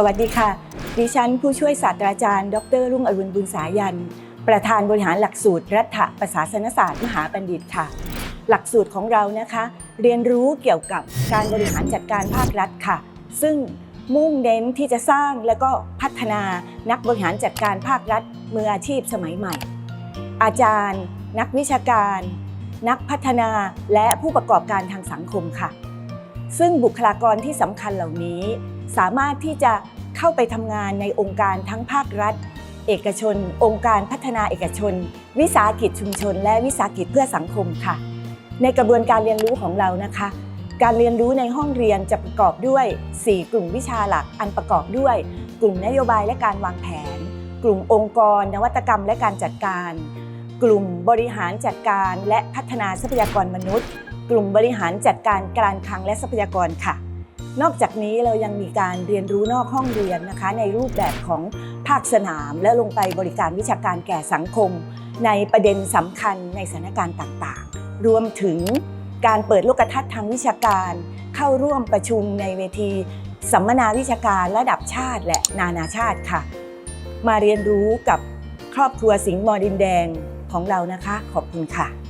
สวัสดีค่ะ ดิฉันผู้ช่วยศาสตราจารย์ ดร รุ่งอรุณบุญสายัน ประธานบริหารหลักสูตร รัฐประศาสนศาสตร์มหาบัณฑิตค่ะ หลักสูตรของเรานะคะ เรียนรู้เกี่ยวกับการบริหารจัดการภาครัฐค่ะ ซึ่งมุ่งเน้นที่จะสร้างและก็พัฒนานักบริหารจัดการภาครัฐมืออาชีพสมัยใหม่ อาจารย์ นักวิชาการ นักพัฒนาและผู้ประกอบการทางสังคมค่ะ ซึ่งบุคลากรที่สำคัญเหล่านี้ สามารถที่จะเข้าไปทำงานในองค์การทั้งภาครัฐ เอกชน องค์การพัฒนาเอกชน วิสาหกิจชุมชน และวิสาหกิจเพื่อสังคมค่ะ ในกระบวนการเรียนรู้ของเรานะคะ การเรียนรู้ในห้องเรียนจะประกอบด้วย 4 กลุ่มวิชาหลักอันประกอบด้วย กลุ่มนโยบายและการวางแผน กลุ่มองค์กร นวัตกรรมและการจัดการ กลุ่มบริหารจัดการและพัฒนาทรัพยากรมนุษย์ กลุ่มบริหารจัดการการคลังและทรัพยากรค่ะ นอกจากนี้เรายังมีการเรียนรู้นอกห้องเรียนนะคะ ในรูปแบบของภาคสนาม และลงไปบริการวิชาการแก่สังคม ในประเด็นสำคัญในสถานการณ์ต่างๆ รวมถึงการเปิดโลกทัศน์ทางวิชาการ เข้าร่วมประชุมในเวทีสัมมนาวิชาการระดับชาติและนานาชาติค่ะ มาเรียนรู้กับครอบครัวสิงห์มอดินแดงของเรานะคะ ขอบคุณค่ะ